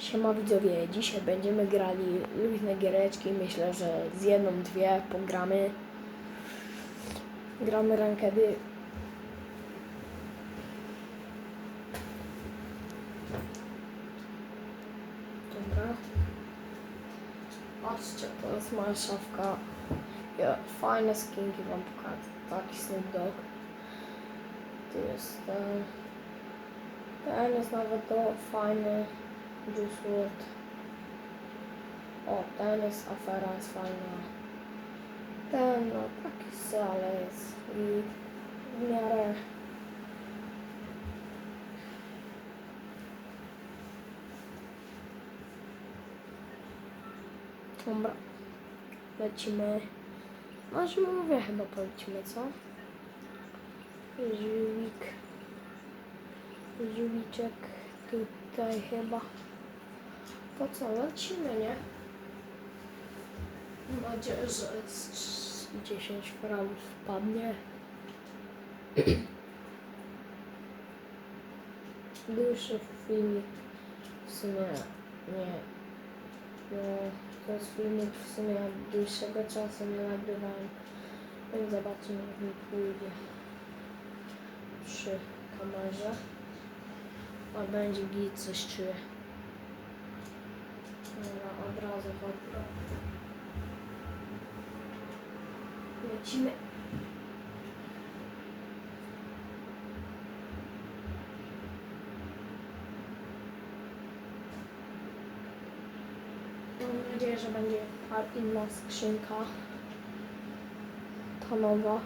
Siema widzowie, dzisiaj będziemy grali luźne giereczki, myślę, że z jedną, dwie pogramy. Gramy rankedy. Dobra. Patrzcie, to jest moja szafka. Ja, fajne skinki wam pokażę. Taki Snoop Dogg. Tu jest ten. Ten jest nawet to fajny. Juice WRLD. O, ten jest afera, jest fajna. Ten, no taki se, ale jest i w miarę Dobra. Lecimy. No żółwie chyba polecimy, co? Żółwik. Żółwiczek tutaj chyba. To co, lecimy, nie? Mam nadzieję, że z 10 fragów wpadnie. Dłuższy filmik w sumie nie. No, to jest filmik w sumie od dłuższego czasu nie nagrywałem. Więc zobaczymy jak mi pójdzie przy kamerze. A będzie git, coś czuję. Dobra, od razu chodź. Lecimy. Mam nadzieję, że będzie inna skrzynka. Ta nowa.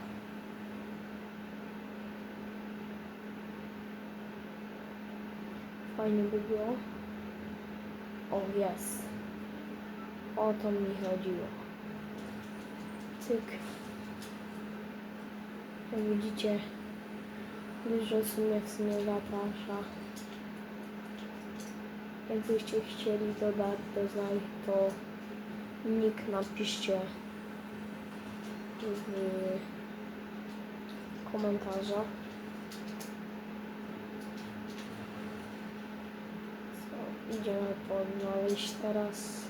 Fajnie by było. O, jest. O to mi chodziło. Cyk. Jak widzicie, dużo sumie w sumie zaprasza. Jakbyście chcieli dodać do znaj, to nick napiszcie w komentarzach. Co, idziemy podnaleźć teraz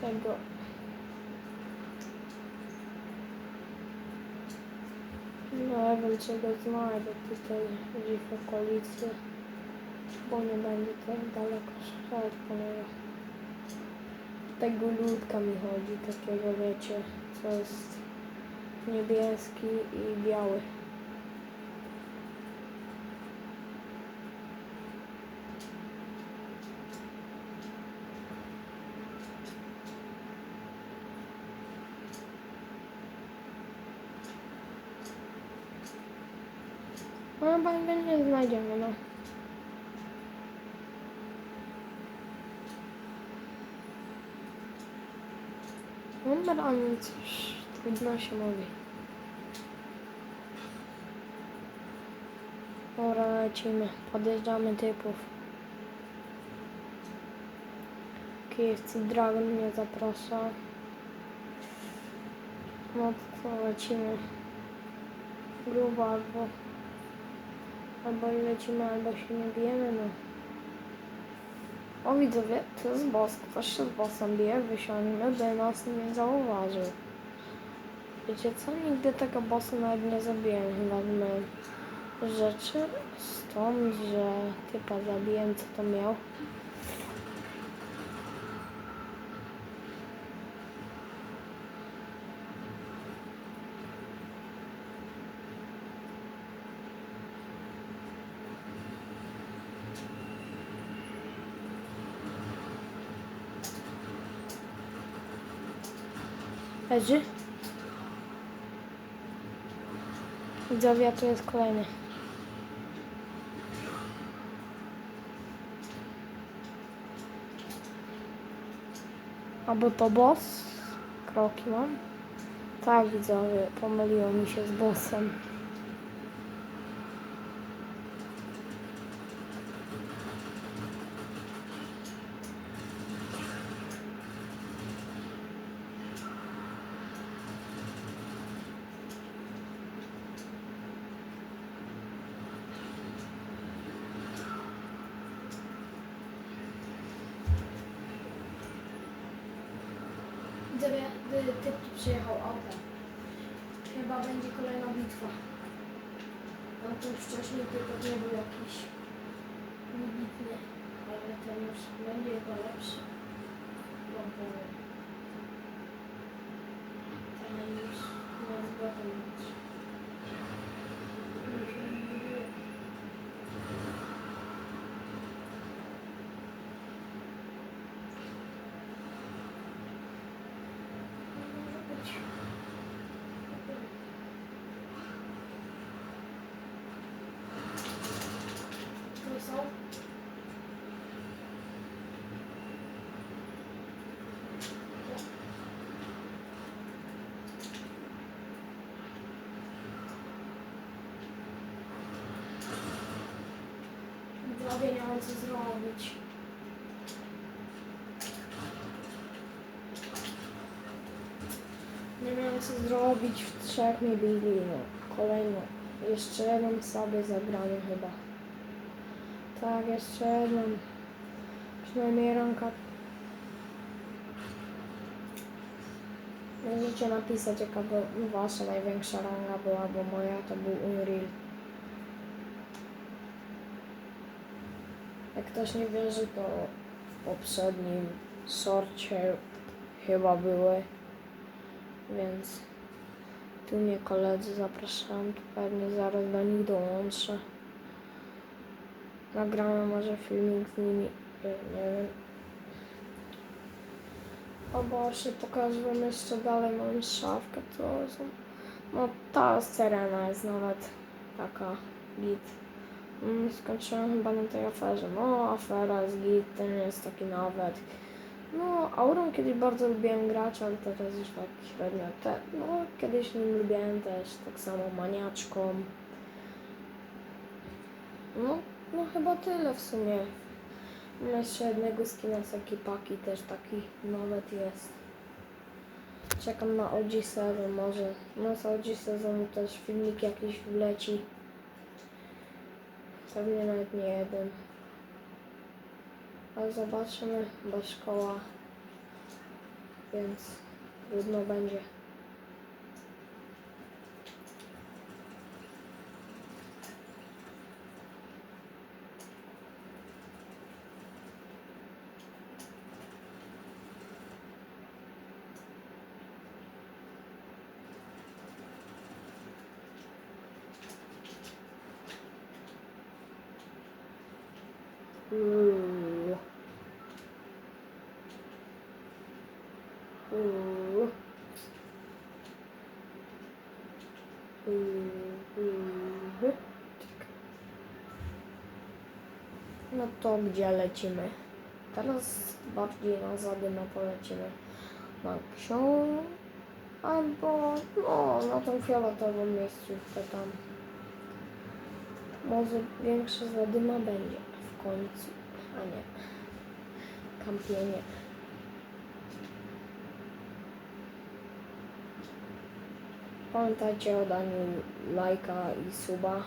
tego. No, wiem czego znajdę tutaj gdzieś w okolicy, bo nie będzie tak daleko szukać po niego. Tego ludka mi chodzi, takiego wiecie, co jest niebieski i biały. No chyba nie znajdziemy, no. Dobra, no cóż, trudno się mówi. Dobra, lecimy. Podjeżdżamy typów. KFC Dragon mnie zaprasza. No to lecimy. Grubo albo... Albo lecimy, albo się nie bijemy, no. O widzowie, to jest boss. Ktoś się z bossem bije, wysiądźmy, by nas nie zauważył. Wiecie co? Nigdy tego bossa nawet nie zabiłem chyba w moim rzeczy. Stąd, że typa zabiłem, co to miał. Leży. Widzowie, a tu jest kolejny. Albo to boss? Kroki mam? Tak, widzowie, pomyliło mi się z bossem. Widzowie, gdy typ tu przyjechał autem. Chyba będzie kolejna bitwa. No już wcześniej tylko nie był jakiś wybitny, ale ten już będzie chyba lepszy. No bo ten już nie jest gotowy być. Tu są. Widzowie nie mam co zrobić. Nie miałem co zrobić, w trzech mnie no. Kolejno. Jeszcze jedną sobie zagramy chyba. Tak, jeszcze jedną. Przynajmniej ranka. Możecie napisać jaka by wasza największa ranga była, bo moja to był Unreal. Jak ktoś nie wierzy, to w poprzednim sorcie chyba były. Więc tu mnie koledzy zapraszam, pewnie zaraz do nich dołączę. Nagramy może filmik z nimi, y, nie wiem. Albo się pokażę wam jeszcze dalej, mam szafkę, to są... No ta serena jest nawet taka git. Mm, Skończyłem chyba na tej aferze. No, afera jest git, ten jest taki nawet. No, Aurą kiedyś bardzo lubiłem grać, ale teraz już tak średnio. Te, no, kiedyś nim lubiłem też, tak samo maniaczką. No, no chyba tyle w sumie. Mam jeszcze jednego skina z ekipaki, też taki nawet jest. Czekam na OG sezon, może no z OG sezonu też filmik jakiś wleci. Pewnie nawet nie jeden. Ale zobaczymy, bo szkoła, więc trudno będzie. No to gdzie lecimy? Teraz bardziej na zadymę polecimy. Na książ... Albo no, na tą fioletową miejscówkę tam. Może większa zadyma będzie końcu, a nie kampienie. Pamiętajcie o daniu lajka i suba.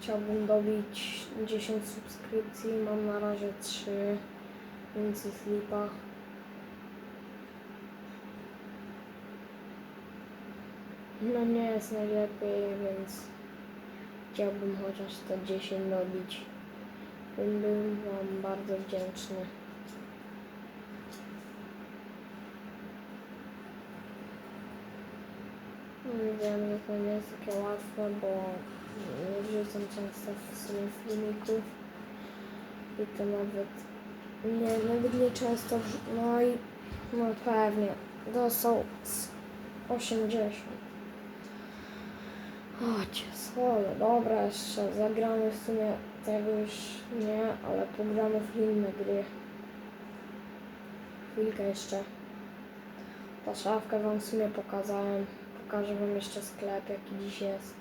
Chciałbym dobić 10 subskrypcji, mam na razie 3, więc jest. No nie jest najlepiej, więc chciałbym chociaż te 10 dobić. Byłbym Wam bardzo wdzięczny. Wiem, że to nie jest takie łatwe, bo wrzucam często w sumie filmików i to nawet nie, nawet nie często, no i no pewnie, to są z 80. Chodź, słone, dobra, jeszcze zagramy w sumie tego już nie, ale pogramy w inne gry. Chwilkę jeszcze. Ta szafkę wam w sumie pokazałem. Pokażę wam jeszcze sklep, jaki dziś jest.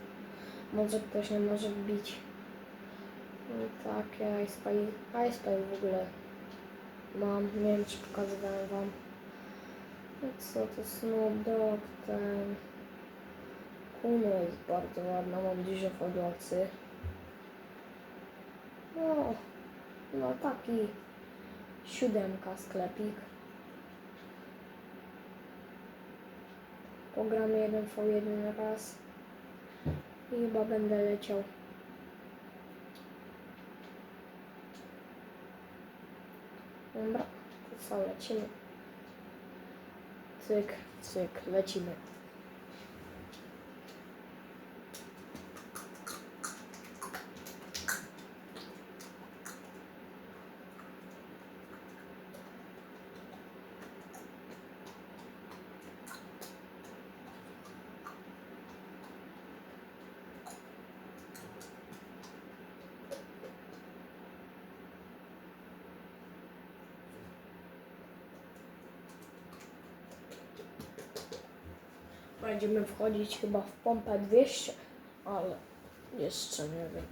Może ktoś nie może wbić. No tak, ja iSpy, iSpy w ogóle mam. Nie wiem, czy pokazywałem wam. No co to Snoop Dogg, ten... Kuno jest bardzo ładna, mam dużo podłocy. No, no taki siódemka sklepik. Pogramy 1v1 raz. I chyba będę leciał. Dobra, to co, lecimy. Cyk, cyk, lecimy. Będziemy wchodzić chyba w pompę 200, ale jeszcze nie wiem.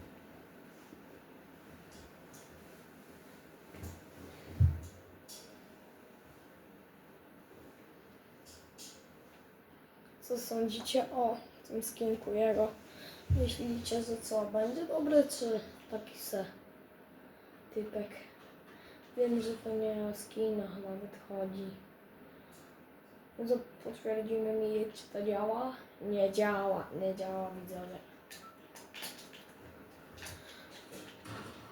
Co sądzicie o tym skinku jego? Myślicie, że co, będzie dobry, czy taki se typek? Wiem, że to nie o skinach nawet chodzi. Potwierdzimy mi, czy to działa? Nie działa, nie działa widzowie.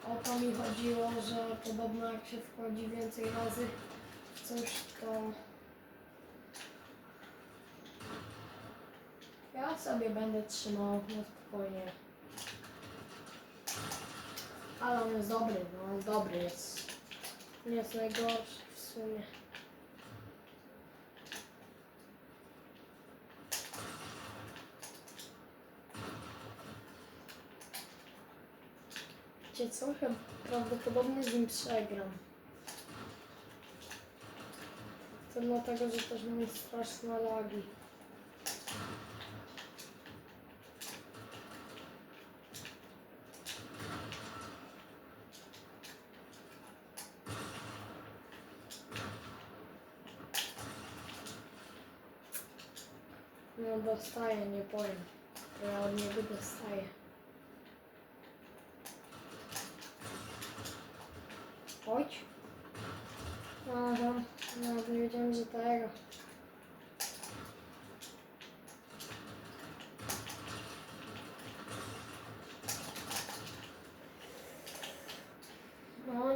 O to mi chodziło, że podobno jak się wchodzi więcej razy w coś, to ja sobie będę trzymał na spokojnie. Ale on jest dobry, no on dobry jest. Nie jest najgorszy w sumie. Wiecie co? Chyba prawdopodobnie z nim przegram. To dlatego, że też mam straszne lagi. No dostaję, nie powiem. Ja od niego dostaję.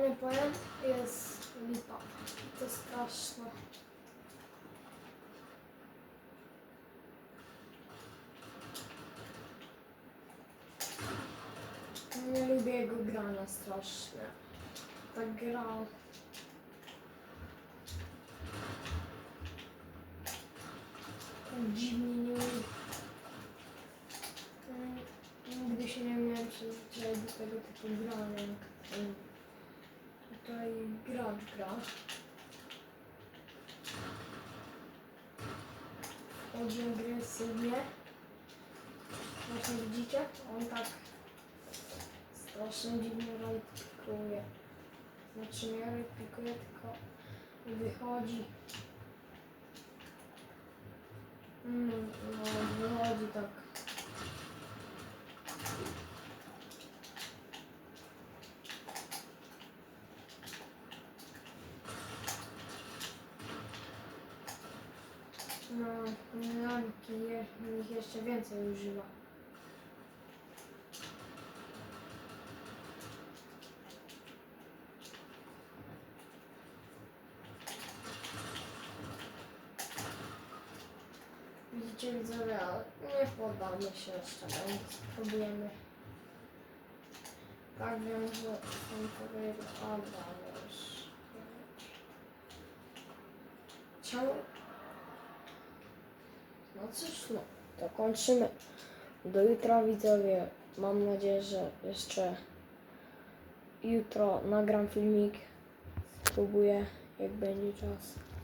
Nie powiem, jest lipa. To straszne. Nie lubię jego grania strasznie. Tak grał. Tak dziwnie nie Nigdy się nie miałem przyzwyczaić do tego typu grania, tutaj gracz gra. Chodzi agresywnie. Właśnie widzicie? On tak strasznie dziwnie rajkuje. Znaczy nie replikuje, tylko wychodzi. Mm, no, wychodzi tak. No, Janki je, ich jeszcze więcej używa. Widzicie widzowie, ale nie poddamy się jeszcze, więc spróbujemy. Tak wiem, że on powiedział, ale już. Czemu? No cóż, no, to kończymy. Do jutra widzowie. Mam nadzieję, że jeszcze jutro nagram filmik. Spróbuję, jak będzie czas.